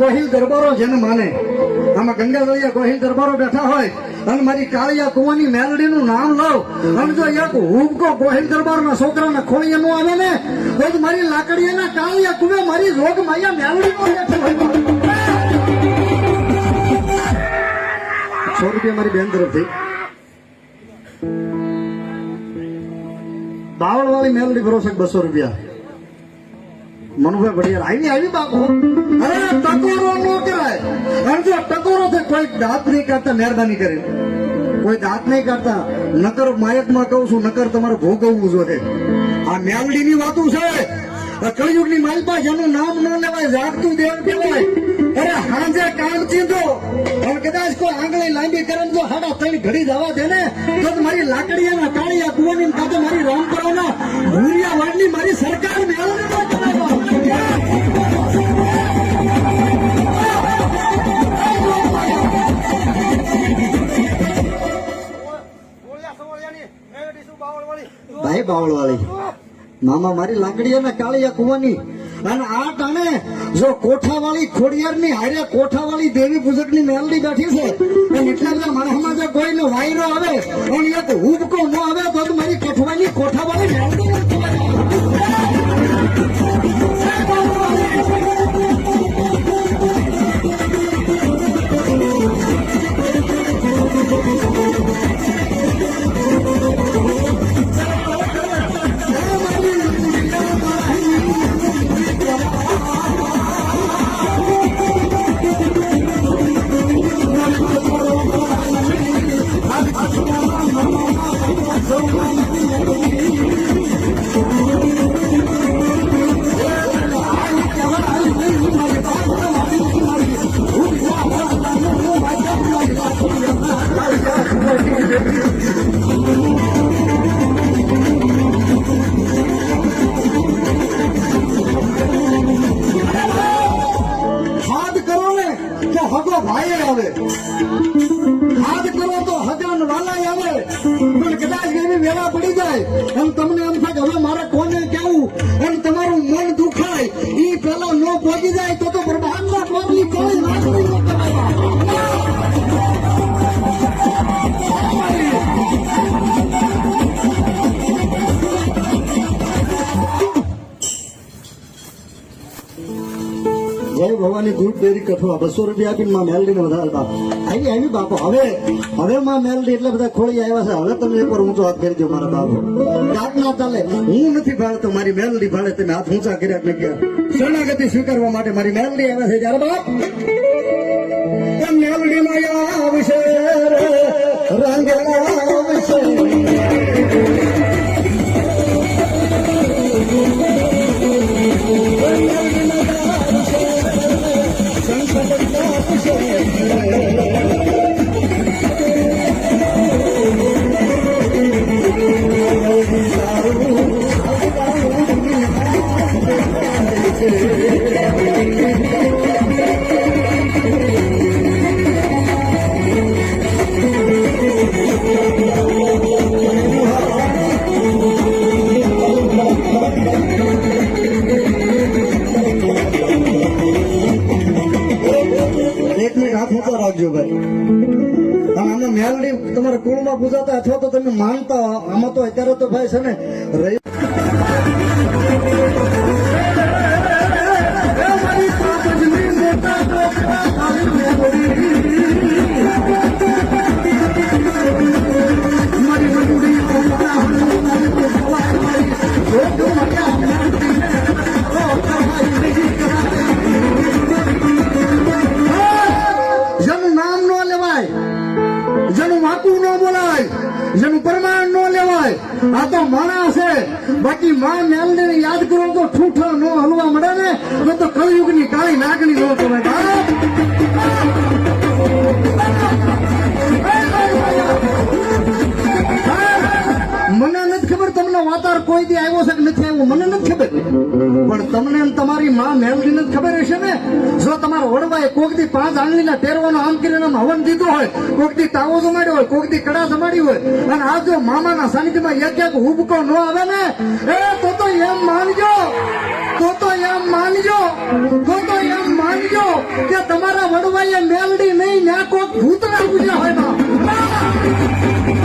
ગોહિલ દરબારો જેને માને. આમાં ગંગાધરિયા ગોહિલ દરબારો બેઠા હોય અને મારી કાળિયા કુવાની મેલડીનું નામ લઉં. અને જો એક હુબકો ગોહિલ દરબારના છોકરાને ખોળીએ નો આવે ને, તો જ મારી લાકડીયાના કાળિયા કુવે મારી રોગ માયા મેલડી નો સો રૂપિયા મારી બેન તરફથી. બાવળ વાળી મેલડી ભરોસે બસો રૂપિયા. મનુભાઈ બઢિયાર આવી આવી બાપુ. અરે, ટકોરો નો કરાય. અને જો ટકોરો થી કોઈ દાંત નહીં કાઢતા, મહેરબાની કરી કોઈ દાંત નહીં કાઢતા. નકર માયકમાં કહું છું, નકર તમારે ભોગવવું જોઈએ. આ મેવડી ની વાતું છે. કળિયુગની માલપા, જેનું નામ ન લેવાય જાગતું દેવ કહેવાય. અરે, હાંજે કામ ચીંધો. અને કદાચ કોઈ આંગળી લાંબી કરે તો હાડા ત્રણ ઘડી જવા દે ને, તો મારી લાકડીયાના કાળિયા કુવાની ભાઈ બાવળ વાળી મામા મારી લાકડી અને કાળિયા કુવાની. અને આ ટાણે જો કોઠાવાળી ખોડિયારની હારે કોઠાવાળી દેવી પૂજકની મેલડી બેઠી છે એટલા બધા માણસમાં જો કોઈનો વાયરો આવે પણ એક હુબકો ન આવે, તો મારી કોઠવાની કોઠાવાળી મેલડી ભાઈ આવે હાથ કરો તો હજાર વાલા આવે. પણ કદાચ એવી વેળા પડી જાય. એમ તમને એમ થાય કે હવે મારે કોને ભવાની દૂધ ડેરી કઠવા બસો રૂપિયા આપીને માં મેલડી ને વધારે બાપ. આવી આવી બાપો. હવે હવે માં મેલડી એટલે બધા ખોળી આવ્યા છે. હવે તમે એકવાર ઊંચો હાથ કરી દો મારા બાપો. દાંત ના ચાલે. હું નથી ભાળતો મારી મેલડી ભાળે તમે હાથ ઊંચા કર્યા એટલે કે શરણાગતિ સ્વીકારવા માટે મારી મેલડી આવે છે. જયારે બાપ. રાખજો ભાઈ. અને આમાં મેલડી તમારા કુળમાં પૂજાતા અથવા તો તમે માનતા આમાં તો અત્યારે તો ભાઈ છે ને તો માણસ બાકી માં મેલને યાદ કરો તો ઠૂઠા નો હલવા મળે ને, તો તો કળયુગની કાળી નાગણી ન કહેવાય. ખબર તમને વાતાર કોઈ દી આવ્યો છે કે નથી આવ્યો, મને નથી ખબર. પણ તમને ને તમારી માં મેલડી નથી ખબર હશે ને? જો તમારો વડવાએ કોક દી પાંચ આંગળીના ટેરવાનો આમ કરીને હવન દીધો હોય, કોક દી તાવો જમાડ્યો હોય, કોક દી કડા જમાડી હોય, અને આ જો મામાના સાનિધ્યમાં એક એક હુબકો ન આવે ને, એ તો તો એમ માનજો, તો તો એમ માનજો, તો તો એમ માનજો કે તમારા વડવાએ મેલડી નહીં ના કોક ભૂતરા પૂજ્યા હોય ના